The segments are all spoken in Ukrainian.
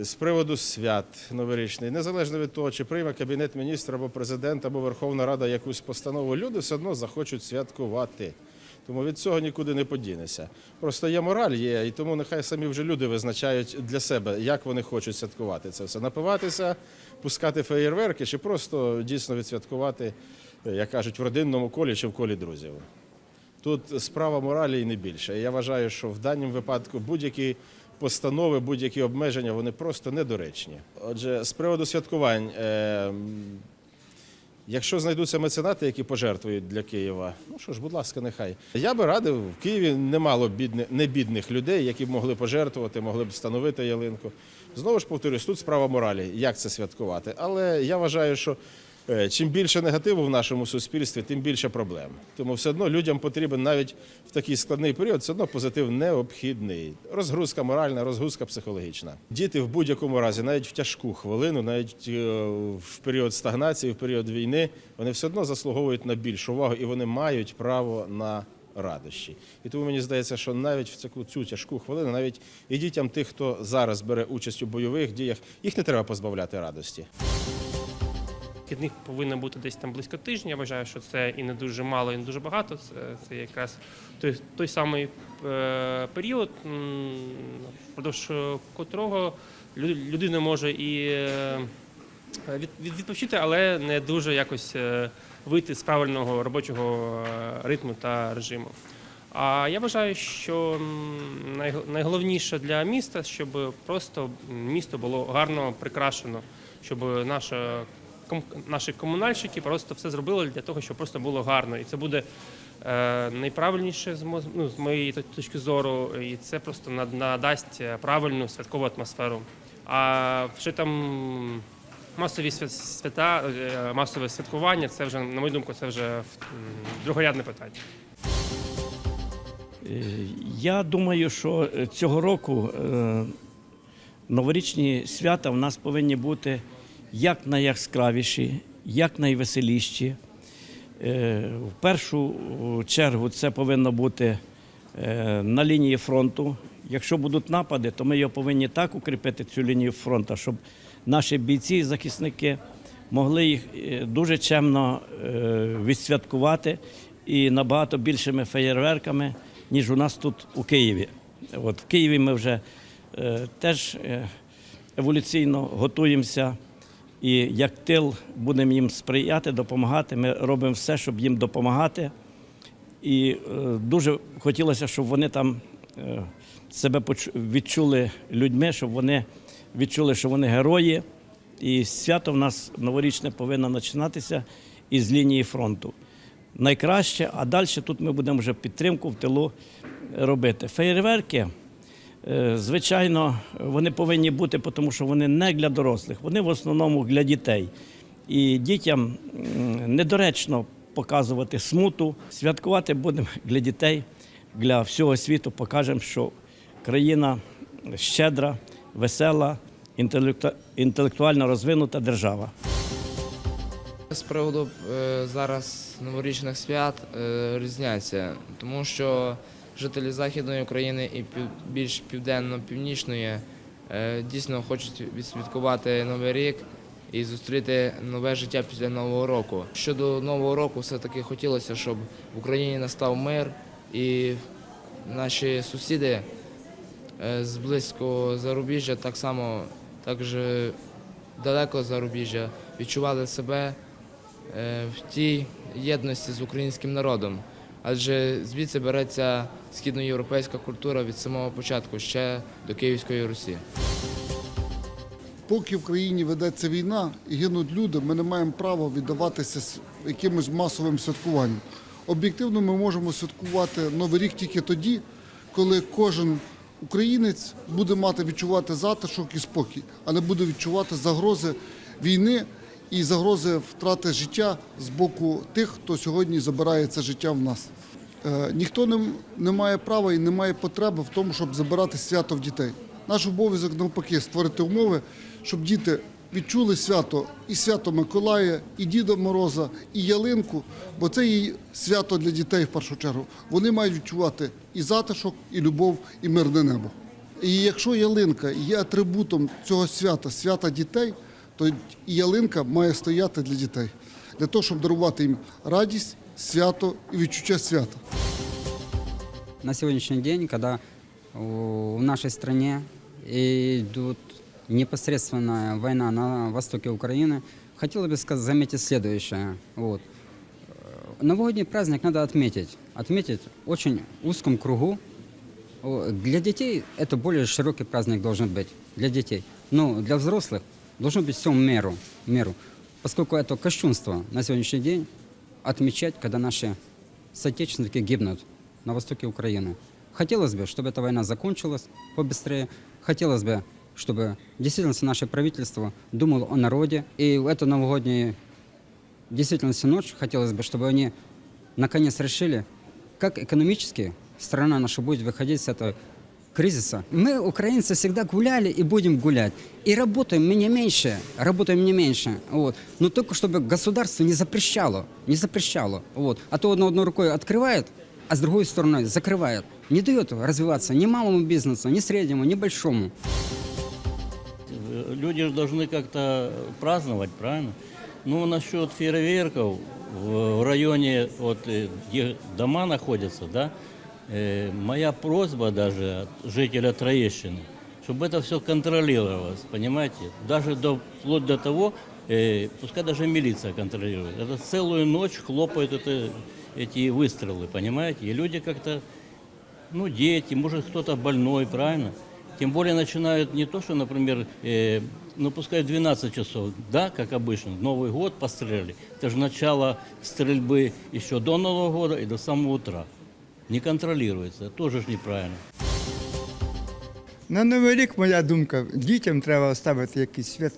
з приводу свят новорічний, незалежно від того, чи прийме кабінет міністра або президент, або Верховна Рада якусь постанову, люди все одно захочуть святкувати. Тому від цього нікуди не подінеся. Просто є мораль, є, і тому нехай самі вже люди визначають для себе, як вони хочуть святкувати це все. Напиватися, пускати феєрверки, чи просто дійсно відсвяткувати, як кажуть, в родинному колі чи в колі друзів. Тут справа моралі і не більше. Я вважаю, що в даному випадку будь-які постанови, будь-які обмеження вони просто недоречні. Отже, з приводу святкувань, е, якщо знайдуться меценати, які пожертвують для Києва, ну що ж, будь ласка, нехай. Я би радив, в Києві немало бідних, небідних людей, які б могли пожертвувати, могли б встановити ялинку. Знову ж повторюсь, тут справа моралі, як це святкувати. Але я вважаю, що Чим більше негативу в нашому суспільстві, тим більше проблем. Тому все одно людям потрібен навіть в такий складний період, все одно позитив необхідний. Розгрузка моральна, розгрузка психологічна. Діти в будь-якому разі, навіть в тяжку хвилину, навіть е, в період стагнації, в період війни, вони все одно заслуговують на більшу увагу і вони мають право на радощі. І тому мені здається, що навіть в цю, цю тяжку хвилину, навіть і дітям тих, хто зараз бере участь у бойових діях, їх не треба позбавляти радості. Вихідних повинно бути десь там близько тижня. Я вважаю, що це і не дуже мало, і не дуже багато. Це, це якраз той, той самий е, період, впродовж котрого людина може і е, від, від- відпочити, але не дуже якось е, вийти з правильного робочого ритму та режиму. А я вважаю, що найголовніше для міста, щоб просто місто було гарно прикрашено, щоб наша наші комунальщики просто все зробили для того, щоб просто було гарно. І це буде е, найправильніше ну, з моєї точки зору, і це просто надасть е, правильну святкову атмосферу. А вже там масові свята, е, масове святкування, це вже, на мою думку, це вже другорядне питання. Я думаю, що цього року новорічні свята в нас повинні бути як найяскравіші, як найвеселіші. Е, В першу чергу це повинно бути е, на лінії фронту. Якщо будуть напади, то ми його повинні так укріпити, цю лінію фронту, щоб наші бійці і захисники могли їх е, дуже чемно відсвяткувати і набагато більшими феєрверками, ніж у нас тут у Києві. От в Києві ми вже теж еволюційно готуємося. І як тил будемо їм сприяти, допомагати. Ми робимо все, щоб їм допомагати. І е, дуже хотілося, щоб вони там е, себе відчули людьми, щоб вони відчули, що вони герої. І свято в нас новорічне повинно починатися із лінії фронту. Найкраще, а далі тут ми будемо вже підтримку в тилу робити. Феєрверки. Е, Звичайно, вони повинні бути, тому що вони не для дорослих, вони в основному для дітей. І дітям недоречно показувати смуту. Святкувати будемо для дітей, для всього світу. Покажемо, що країна щедра, весела, інтелектуально розвинута держава. З приводу е, зараз новорічних свят е, різняться, тому що жителі Західної України і більш південно-північної е, дійсно хочуть відсвяткувати Новий рік і зустріти нове життя після Нового року. Щодо Нового року, все-таки хотілося, щоб в Україні настав мир і наші сусіди е, з близького зарубіжжя, так само також далеко зарубіжжя, відчували себе е, в тій єдності з українським народом. Адже звідси береться східноєвропейська культура від самого початку, ще до Київської Русі. Поки в країні ведеться війна і гинуть люди, ми не маємо права віддаватися якимось масовим святкуванням. Об'єктивно, ми можемо святкувати Новий рік тільки тоді, коли кожен українець буде мати відчувати затишок і спокій, а не буде відчувати загрози війни і загрози втрати життя з боку тих, хто сьогодні забирає це життя в нас. Е, Ніхто не, має права і не має потреби в тому, щоб забирати свято в дітей. Наш обов'язок навпаки створити умови, щоб діти відчули свято і свято Миколая, і Діда Мороза, і ялинку, бо це є свято для дітей в першу чергу. Вони мають відчувати і затишок, і любов, і мирне небо. І якщо ялинка є атрибутом цього свята, свята дітей, то і ялинка має стояти для дітей, для того, щоб дарувати їм радість, свято і відчуття свята. на сегодняшний день, когда у- в нашей стране идет непосредственная война на востоке Украины, хотелось бы сказать, заметить следующее. Вот. Э, Новогодний праздник надо отметить. Отметить в очень узком кругу. О, Для детей это более широкий праздник должен быть. Для детей. Но для взрослых должно быть все в меру. в меру. Поскольку это кощунство на сегодняшний день отмечать, когда наши соотечественники гибнут на востоке Украины. Хотелось бы, чтобы эта война закончилась побыстрее. Хотелось бы, чтобы действительно наше правительство думало о народе. И в эту новогоднюю действительно ночь хотелось бы, чтобы они наконец решили, как экономически страна наша будет выходить с этого кризиса. Мы, украинцы, всегда гуляли и будем гулять. И работаем мы не меньше, работаем не меньше. Вот. Но только чтобы государство не запрещало, не запрещало. Вот. А то одной одной рукой открывает, а с другой стороны закрывает. Не дает развиваться ни малому бизнесу, ни среднему, ни большому. Люди же должны как-то праздновать, правильно? Ну, насчет фейерверков в районе, вот, где дома находятся, да, моя просьба даже от жителя Троещины, чтобы это все контролировалось, понимаете? Даже до, вплоть до того, э, пускай даже милиция контролирует. Это целую ночь хлопают это, эти выстрелы, понимаете? И люди как-то ну, дети, может, кто-то больной, правильно? Тем более начинают не то, что, например, э, ну, пускай в 12 часов, да, как обычно, Новый год постреляли. Это же начало стрельбы еще до Нового года и до самого утра. Не контролируется, это тоже ж неправильно. На Новий рік, моя думка, дітям треба ставити якісь свят...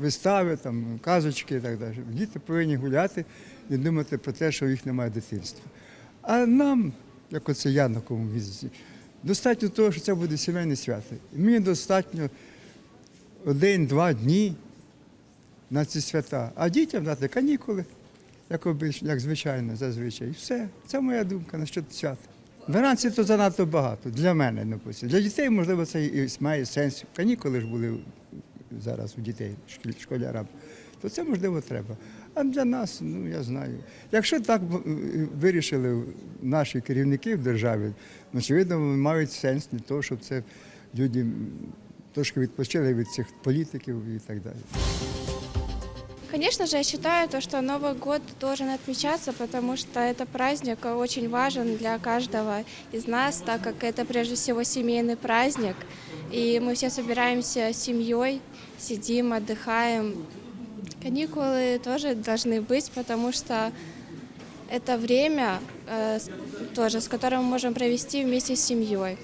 вистави, там, казочки і так далі. Діти повинні гуляти і думати про те, що їх немає дитинства. А нам, як оце я на кому візиті, достатньо того, що це буде сімейне свято. І мені достатньо один-два дні на ці свята, а дітям дати канікули, як, обично, як звичайно, зазвичай. І все. Це моя думка насчет свята. 12 то занадто багато для мене, допустим. Для дітей, можливо, це і має сенс. Канікули ж були зараз у дітей, школярам. То це можливо треба. А для нас, ну я знаю. Якщо так вирішили наші керівники в державі, ну, очевидно, мають сенс для того, щоб це люди трошки відпочили від цих політиків і так далі. Конечно же, я считаю, то, что Новый год должен отмечаться, потому что это праздник очень важен для каждого из нас, так как это прежде всего семейный праздник. И мы все собираемся с семьей, сидим, отдыхаем. Каникулы тоже должны быть, потому что это время э, с- тоже, с которым мы можем провести вместе с семьей.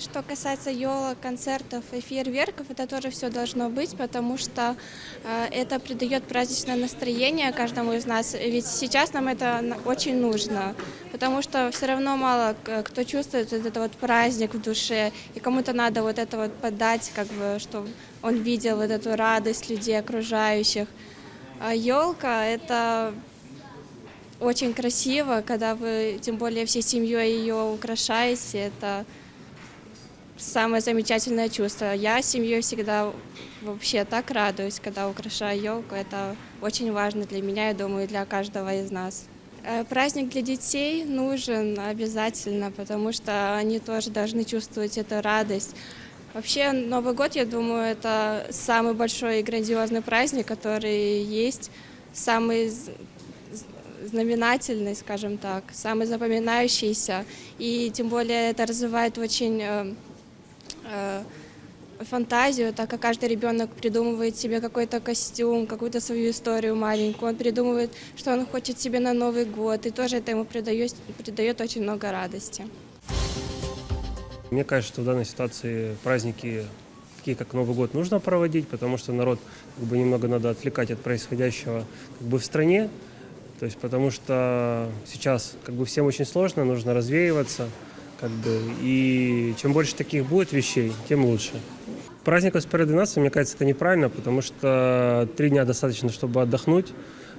Что касается елок, концертов и фейерверков, это тоже все должно быть, потому что э, это придает праздничное настроение каждому из нас. Ведь сейчас нам это на- очень нужно, потому что все равно мало к- кто чувствует вот этот вот праздник в душе, и кому-то надо вот это вот подать, как бы, чтобы он видел вот эту радость людей окружающих. А елка это очень красиво, когда вы, тем более всей семьей ее украшаете, это самое замечательное чувство. Я с семьей всегда вообще так радуюсь, когда украшаю елку. Это очень важно для меня, я думаю, и для каждого из нас. Э, Праздник для детей нужен обязательно, потому что они тоже должны чувствовать эту радость. Вообще Новый год, я думаю, это самый большой и грандиозный праздник, который есть, самый з- з- знаменательный, скажем так, самый запоминающийся. И тем более это развивает очень э, э, фантазию, так как каждый ребенок придумывает себе какой-то костюм, какую-то свою историю маленькую, он придумывает, что он хочет себе на Новый год, и тоже это ему придает, придает очень много радости. Мне кажется, что в данной ситуации праздники, такие как Новый год, нужно проводить, потому что народ как бы немного надо отвлекать от происходящего как бы в стране. То есть потому что сейчас как бы всем очень сложно, нужно развеиваться, Как бы, и чем больше таких будет вещей, тем лучше. Праздников с перед 12, мне кажется, это неправильно, потому что три дня достаточно, чтобы отдохнуть,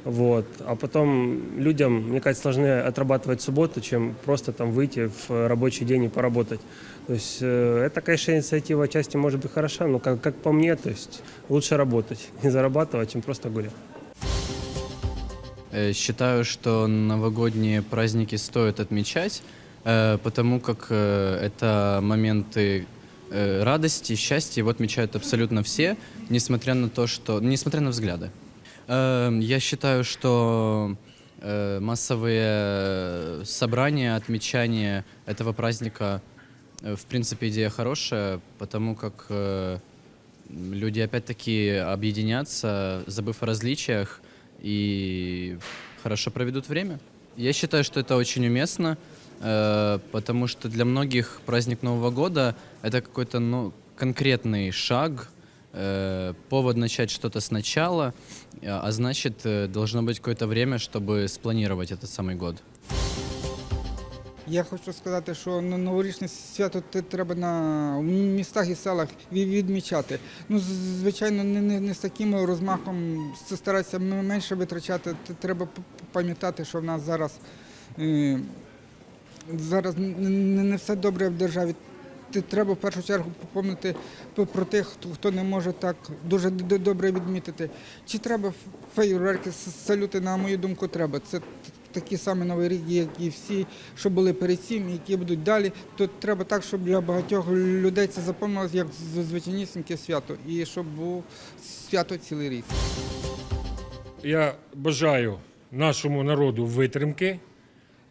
Вот. А потом людям, мне кажется, сложнее отрабатывать субботу, чем просто там выйти в рабочий день и поработать. То есть э, это, конечно, инициатива отчасти может быть хороша, но как, как по мне, то есть лучше работать и зарабатывать, чем просто гулять. Э, Считаю, что новогодние праздники стоит отмечать, потому как э, это моменты э, радости, счастья, его отмечают абсолютно все, несмотря на то, что, несмотря на взгляды. Э, Я считаю, что э, массовые собрания, отмечания этого праздника, э, в принципе, идея хорошая, потому как э, люди опять-таки объединятся, забыв о различиях, и хорошо проведут время. Я считаю, что это очень уместно, э, потому что для многих праздник Нового года это какой-то ну, конкретный шаг, э, повод начать что-то сначала, э, а значит, э, должно быть какое-то время, чтобы спланировать этот самый год. Я хочу сказати, що ну, новорічне свято те- треба на в містах і селах ві- відмічати. Ну, з- звичайно, не, не, не з таким розмахом це старатися м- менше витрачати. Т- Треба п- пам'ятати, що в нас зараз, е, зараз не, все добре в державі. Треба в першу чергу помнити про тих, хто- не може так дуже добре відмітити. Чи треба фейерверки, салюти, на мою думку, треба. Це т- такий самий новий рік, як і всі, що були перед цим, які будуть далі. То треба так, щоб для багатьох людей це запомнилось як звичайнісіньке свято, і щоб був свято цілий рік. Я бажаю нашому народу витримки,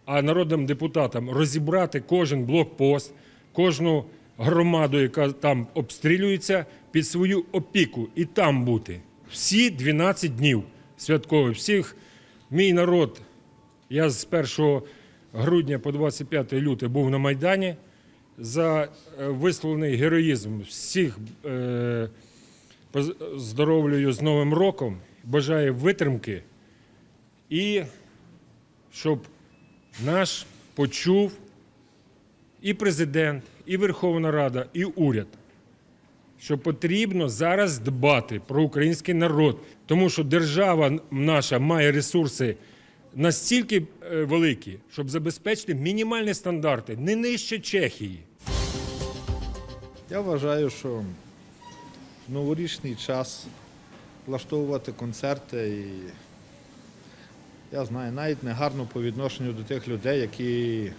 а народним депутатам розібрати кожен блокпост, кожну громаду, яка там обстрілюється, під свою опіку і там бути. Всі 12 днів святкових. Всіх мій народ. Я з 1 грудня по 25 лютого був на Майдані за е, висловлений героїзм. Всіх е, поздоровлюю з Новим роком, бажаю витримки і щоб наш почув і президент, і Верховна Рада, і уряд, що потрібно зараз дбати про український народ, тому що держава наша має ресурси настільки е, великі, щоб забезпечити мінімальні стандарти, не нижче Чехії. Я вважаю, що в новорічний час влаштовувати концерти і я знаю, навіть не гарно по відношенню до тих людей, які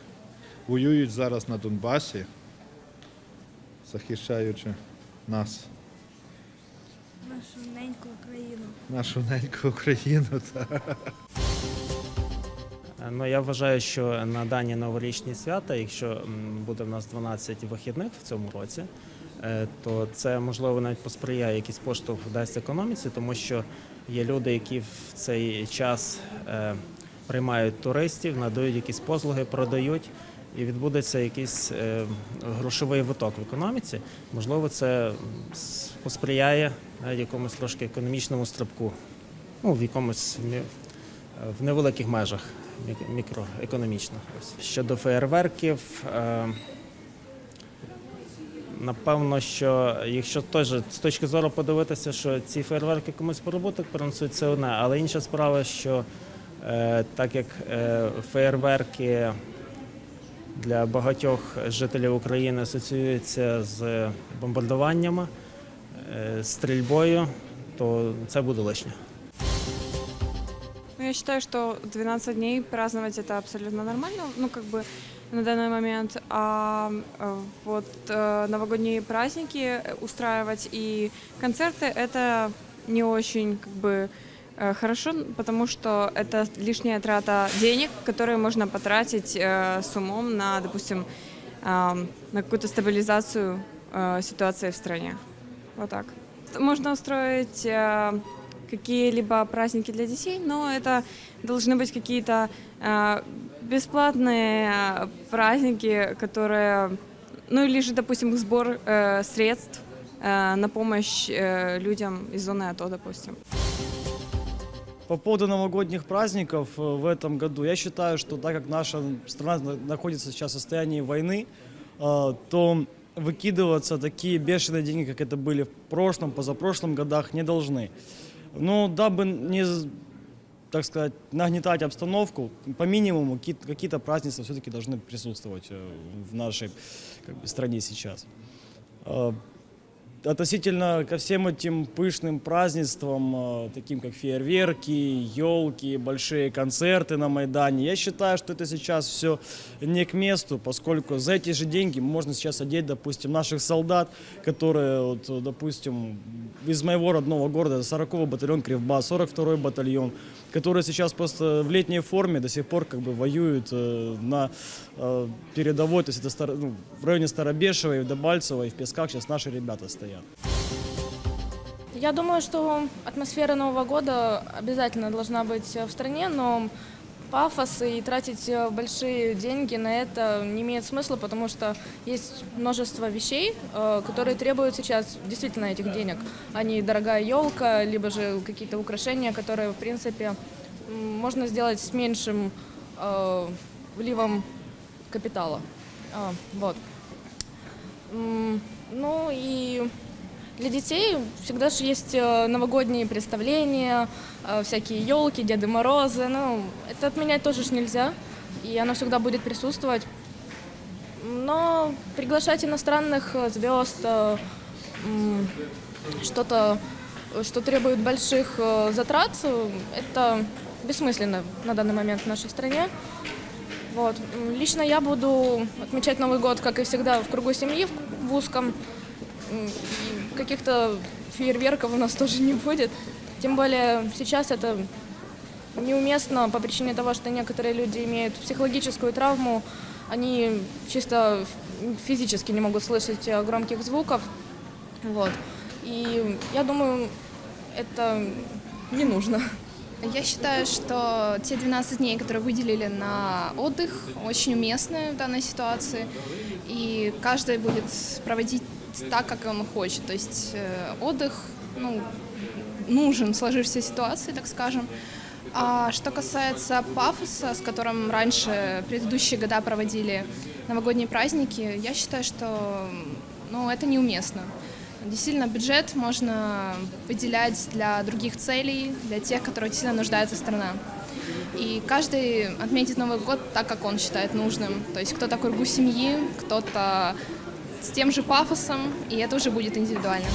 воюють зараз на Донбасі, захищаючи нас, Нашу неньку Україну. нашу неньку Україну. Та. Ну, я вважаю, що на дані новорічні свята, якщо буде в нас 12 вихідних в цьому році, е, то це можливо навіть посприяє якийсь поштовх дасть економіці, тому що є люди, які в цей час е, приймають туристів, надають якісь послуги, продають. І відбудеться якийсь е, грошовий виток в економіці. Можливо, це посприяє якомусь трошки економічному стрибку, ну, в якомусь в невеликих межах мікроекономічно. Щодо феєрверків, е, напевно, що якщо теж з точки зору подивитися, що ці феєрверки комусь прибуток принесуть, це одне, але інша справа, що е, так як е, феєрверки для багатьох жителів України асоціюються з бомбардуваннями, е, стрільбою, то це буде лишнє. Ну, я считаю, что 12 дней праздновать это абсолютно нормально, ну, как бы на данный момент. А э, вот э, новогодние праздники э, устраивать и концерты это не очень, как бы, э, хорошо, потому что это лишняя трата денег, которые можно потратить э, с умом на, допустим, э, на какую-то стабилизацию э, ситуации в стране. Вот так. Можно устроить э, какие-либо праздники для детей, но это должны быть какие-то э, бесплатные э, праздники, которые, ну или же, допустим, сбор э, средств э, на помощь э, людям из зоны АТО, допустим. По поводу новогодних праздников э, в этом году, я считаю, что так как наша страна на- находится сейчас в состоянии войны, э, то выкидываться такие бешеные деньги, как это были в прошлом, позапрошлом годах, не должны. Ну, дабы не, так сказать, нагнетать обстановку, по минимуму какие- какие-то празднества все-таки должны присутствовать э, в нашей как бы, стране сейчас. Относительно ко всем этим пышным празднествам, э, таким как фейерверки, елки, большие концерты на Майдане, я считаю, что это сейчас все не к месту, поскольку за эти же деньги можно сейчас одеть, допустим, наших солдат, которые, вот, э, допустим, из моего родного города, 40-й батальон Кривбас, 42-й батальон, которые сейчас просто в летней форме до сих пор как бы воюют э, на передовой, то есть это ну, в районе Старобешева, и в Дебальцево, и в Песках сейчас наши ребята стоят. Я думаю, что атмосфера Нового года обязательно должна быть в стране, но пафос и тратить большие деньги на это не имеет смысла, потому что есть множество вещей, э, которые требуют сейчас действительно этих денег, а не дорогая елка, либо же какие-то украшения, которые, в принципе, можно сделать с меньшим э, вливом капитала. А, вот. Ну и для детей всегда же есть э, новогодние представления, э, всякие елки, Деды Морозы. Ну, это отменять тоже ж нельзя, и оно всегда будет присутствовать. Но приглашать иностранных э, звезд, что-то, что требует больших затрат, это бессмысленно на данный момент в нашей стране. Вот. Лично я буду отмечать Новый год, как и всегда, в кругу семьи, в узком. М, и Каких-то фейерверков у нас тоже не будет. Тем более сейчас это неуместно по причине того, что некоторые люди имеют психологическую травму, они чисто физически не могут слышать э, громких звуков. Вот. И я думаю, это не нужно. Я считаю, что те 12 дней, которые выделили на отдых, очень уместны в данной ситуации. И каждый будет проводить так, как он хочет. То есть э, отдых ну, нужен в сложившейся ситуации, так скажем. А что касается пафоса, с которым раньше предыдущие года проводили новогодние праздники, я считаю, что ну, это неуместно. Действительно, бюджет можно выделять для других целей, для тех, которые действительно нуждается страна. И каждый отметит Новый год так, как он считает нужным. То есть кто-то кругу семьи, кто-то с тем же пафосом, и это уже будет индивидуально.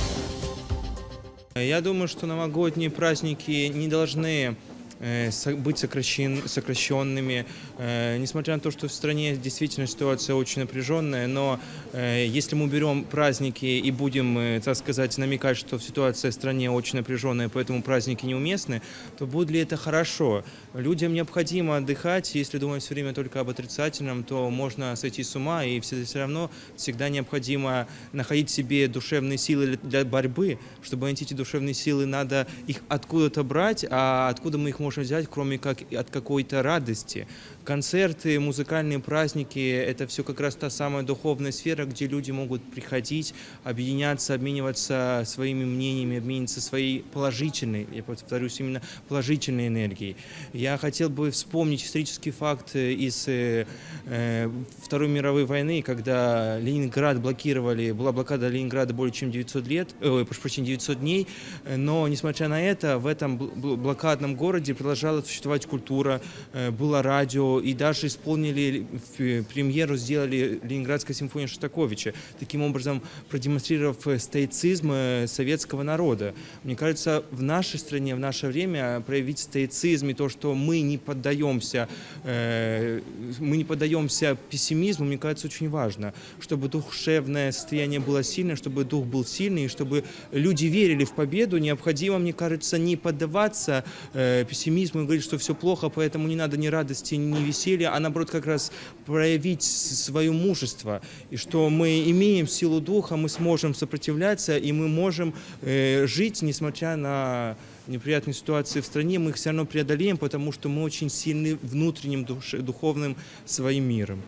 Я думаю, что новогодние праздники не должны э, со- быть сокращен- сокращенными, Э, несмотря на то, что в стране действительно ситуация очень напряженная, но э, если мы берем праздники и будем, э, так сказать, намекать, что ситуация в стране очень напряженная, поэтому праздники неуместны, то будет ли это хорошо? Людям необходимо отдыхать, если думать все время только об отрицательном, то можно сойти с ума, и все, все равно всегда необходимо находить в себе душевные силы для борьбы. Чтобы найти эти душевные силы, надо их откуда-то брать, а откуда мы их можем взять, кроме как от какой-то радости. Концерты, музыкальные праздники – это все как раз та самая духовная сфера, где люди могут приходить, объединяться, обмениваться своими мнениями, обмениваться своей положительной, я повторюсь, именно положительной энергией. Я хотел бы вспомнить исторический факт из э, э, Второй мировой войны, когда Ленинград блокировали, была блокада Ленинграда более чем 900 лет, э, прошу прощения, 900 дней, но, несмотря на это, в этом бл- бл- блокадном городе продолжала существовать культура, э, было радио, и даже исполнили премьеру, сделали Ленинградская симфония Шостаковича, таким образом продемонстрировав э, стоицизм э, советского народа. Мне кажется, в нашей стране, в наше время проявить стоицизм и то, что мы не поддаемся, э, мы не поддаемся пессимизму, мне кажется, очень важно, чтобы душевное состояние было сильное, чтобы дух был сильный, и чтобы люди верили в победу, необходимо, мне кажется, не поддаваться э, пессимизму и говорить, что все плохо, поэтому не надо ни радости, ни веселья, а наоборот как раз проявить с- свое мужество, и что мы имеем силу духа, мы сможем сопротивляться, и мы можем э, жить, несмотря на неприятные ситуации в стране, мы их все равно преодолеем, потому что мы очень сильны внутренним душ- духовным своим миром.